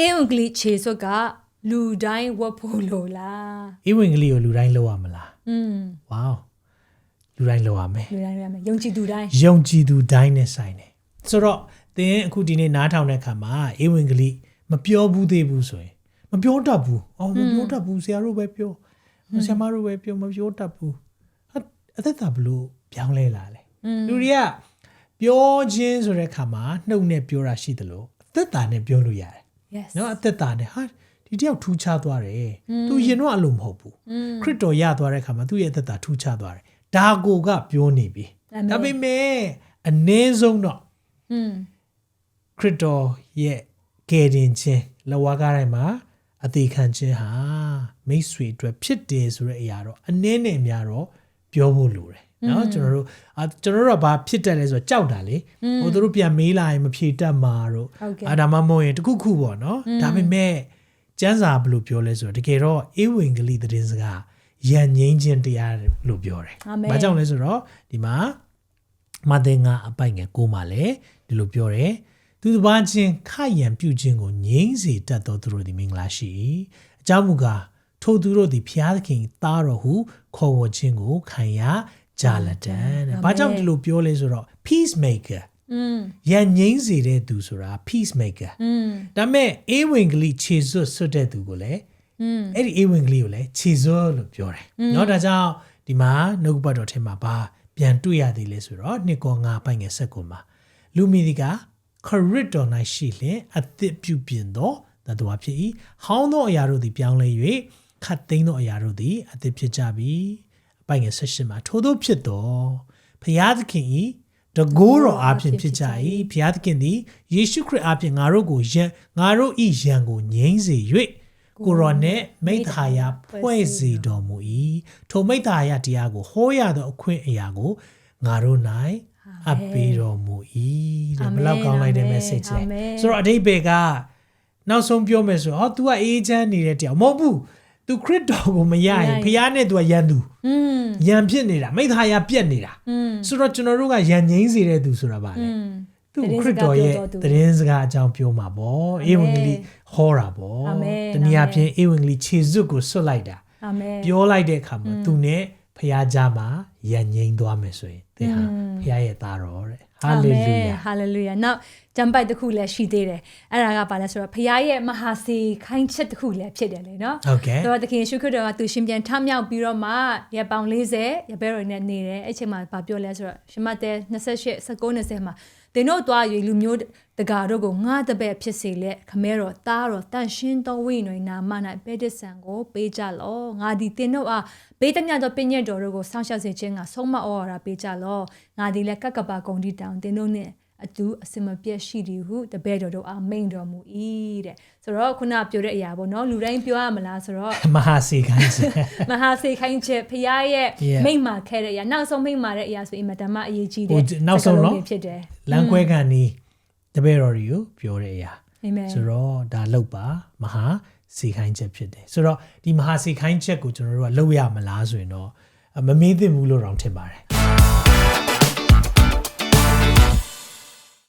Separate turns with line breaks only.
အင်္ဂလိပ်ခြေစွပ်ကလူတိုင်းဝတ်ဖို့လိုလား
အေးဝင်ကလေးကိုလူတိုင်းလောက်ရမလား
อืม
ဝေါလူတိုင်းလောက်ရမယ်
လူတိုင်းရမယ်ယုံကြည်သူတိုင်း
ယုံကြည်သူတိုင်းနဲ့ဆိုင်တယ်ဆိုတော့သင်အခုဒီနေ့နားထောင်တဲ့အခါမှာအေးဝင်ကလေးမပြောဘူးသေးဘူးဆိုရင်မပြောတတ်ဘူးအော်မပြောတတ်ဘူးဆရာတို့ပဲပြောဆရာမတို့ပဲပြောမပြောတတ်ဘူးဟာအသက်တာဘလို့ပြောင်းလဲလာလဲလူတွေကပြောခြင်းဆိုတဲ့အခါမှာနှုတ်နဲ့ပြောတာရှိသလိုအသက်တာနဲ့ပြောလို့ရတယ်
yes
နော်အသက်တာနဲ့ဟာဒီတယောက်ထူးခြားသွားတယ်သူရင်တော့အလိုမဟုတ်ဘူးခရစ်တော်ရသွားတဲ့အခါမှာသူ့ရဲ့အသက်တာထူးခြားသွားတယ်ဒါကိုကပြောနေပြီ
အာမင်
ဒါပေမဲ့အနည်းဆုံးတော့
อืม
ခရစ်တော်ရဲ့ကယ်တင်ခြင်းလဝါကားတိုင်းမှာအသေးခံခြင်းဟာမိတ်ဆွေအတွက်ဖြစ်တယ်ဆိုတဲ့အရာတော့အနည်းနဲ့အများတော့ ပြောဖို့လိုတယ်နော်ကျွန်တော်တို့အာကျွန်တော်တို့ကဘာဖြစ်တယ်လဲဆိုတော့ကြောက်တာလေဟိုသူတို့ပြန်မေးလာရင်မဖြေတတ်မှာတို့
ဟုတ်ကဲ့
အာဒါမှမဟုတ်ရင်တခုခုပေါ့နော်ဒါပေမဲ့ကျမ်းစာဘယ်လိုပြောလဲဆိုတော့တကယ်တော့အေဝံဂေလိသတင်းစကားယဉ်ငိမ့်ခြင်းတရားလို့ပြောတယ်
အာမင်
ဘာကြောင့်လဲဆိုတော့ဒီမှာမဿဲငါအပိုင်ငယ်ကိုမှလည်းဒီလိုပြောတယ်သူတစ်ပါးချင်းခယံပြုခြင်းကိုငြိမ့်စေတတ်သောသူတို့သည်မင်္ဂလာရှိ၏အကြောင်းမူကား ထိုသူတို့သည်ဖျားသခင်သားတော်ဟုခေါ်ဝေါ်ခြင်းကိုခံရကြလက်တံတဲ့ဘာကြောင့်ဒီလိုပြောလဲဆိုတော့ peacemaker
อืม
ရန်ငိမ့်စေတဲ့သူဆိုတာ peacemaker
อืม
ဒါပေမဲ့အေဝံဂေလိခြေစွတ်ဆွတ်တဲ့သူကိုလည်း
อืม
အဲ့ဒီအေဝံဂေလိကိုလည်းခြေစွတ်လို့ပြောတယ်เนาะဒါကြောင့်ဒီမှာနှုတ်ကပတ်တော်ထဲမှာဘာပြန်တွေ့ရသေးလဲဆိုတော့နှစ်ကောငါပိုင်ငယ်ဆက်ကွန်မှာလူမီဒီကခရစ်တော်၌ရှိလင်အသစ်ပြုပြင်သောတတဝါဖြစ်၏ဟောင်းသောအရာတို့သည်ပြောင်းလဲ၍ ခတ်သိမ်းသောအရာတို့သည်အသစ်ဖြစ်ကြပြီအပိုင်ငယ်ဆက်ရှင်မှာထို့သောဖြစ်သောဖျားသခင်၏တကိုးတော်အဖြစ်ဖြစ်ကြ၏ဖျားသခင်သည်ယေရှုခရစ်အဖြစ်ငါတို့ကိုယံငါတို့ဤယံကိုငြိမ့်စေ၍ကိုရောနှင့်မိတ္ထာယဖွဲ့စေတော်မူ၏ထိုမိတ္ထာယတရားကိုဟောရသောအခွင့်အရာကိုငါတို့၌အပ်ပေးတော်မူ၏တဲ့ဘယ်လောက်ကောင်းလိုက်တဲ့ message လဲဆိုတော့အတိတ်ဘယ်ကနောက်ဆုံးပြောမယ်ဆိုတော့ तू ကအေးချမ်းနေတဲ့တရားမဟုတ်ဘူး သူခရစ်တော်ကိုမရရင်ဖခင်နဲ့သူကယ
န်သူ
ယန်ဖြစ်နေတာမိသားရပြက်နေတာဆိုတော့ကျွန်တော်တို့ကယန်ငိမ့်စေတဲ့သူဆိုတာပါလေသူခရစ်တော်ရဲ့သတင်းစကားအကြောင်းပြောမှာပေါ့ဧဝံဂေလိဟောတာပေါ့တနည်းအားဖြင့်ဧဝံဂေလိခြေစွပ်ကိုဆွတ်လိုက်တာပြောလိုက်တဲ့အခါမှာသူနဲ့ဖခင်ကြားမှာယန်ငိမ့်သွားမယ်ဆိုရင် သင်ဟာဖခင်ရဲ့သားတော်တဲ့ဟာလေလုယာ
ဟာလေလုယာနောက်ဂျမ်ပိုက်တစ်ခုလည်းရှိသေးတယ်အဲ့ဒါကဘာလဲဆိုတော့ဖခင်ရဲ့မဟာစီခိုင်းချက်တစ်ခုလည်းဖြစ်တယ်လေနော်
ဟုတ်ကဲ့
ဆိုတော့သခင်ယေရှုခရစ်တော်ကသူရှင်ပြန်ထမြောက်ပြီးတော့မှရပောင်40ရပဲတော်နဲ့နေတယ်အဲ့ချိန်မှာဘာပြောလဲဆိုတော့ရှမတဲ28 19 20မှာသင်တို့သွား၍လူမျိုးတကာတို့ကိုငါတပည့်ဖြစ်စေလက်ခမဲတော်သားတော်တန်ရှင်းသောဝိညာဉ်နာမ၌ပဲတဆံကိုပေးကြလောငါဒီသင်တို့အားပေးသမျှသောပညတ်တော်တို့ကိုစောင့်ရှောက်စေခြင်းကဆုံးမဩဝါဒပေးကြလောငါဒီလည်းကက်ကပ္ပဂုံဒီတောင်သင်တို့နှင့်အတူအစင်မပြတ်ရှိသည်ဟုတပည့်တော်တို့အားမိန်တော်မူ၏တဲ့ဆိုတော့ခုနပြောတဲ့အရာပေါ့နော်လူတိုင်းပြောရမလားဆိုတော့
မဟာစီခိုင်းစ
မဟာစေခိုင်းချက်ဖရားရဲ့
Yeah.
မိမ့်မာခဲ့တဲ့အရာနောက်ဆုံးမိမ့်မာတဲ့အရာဆိုအင်မတန်မှအရေးကြီးတဲ့
ဟိုနောက်ဆုံးနော်
စကားလုံးတွေဖြစ်တယ်
လမ်းခွဲကန်နီးတပည့်တော်တွေကိုပြောတဲ့အရာ
အာမင်
ဆိုတော့ဒါလောက်ပါမဟာစီခိုင်းချက်ဖြစ်တယ်ဆိုတော့ဒီမဟာစီခိုင်းချက်ကိုကျွန်တော်တို့ကလောက်ရမလားဆိုရင်တော့မမေးသင့်ဘူးလို့တောင်ထင်ပါတယ်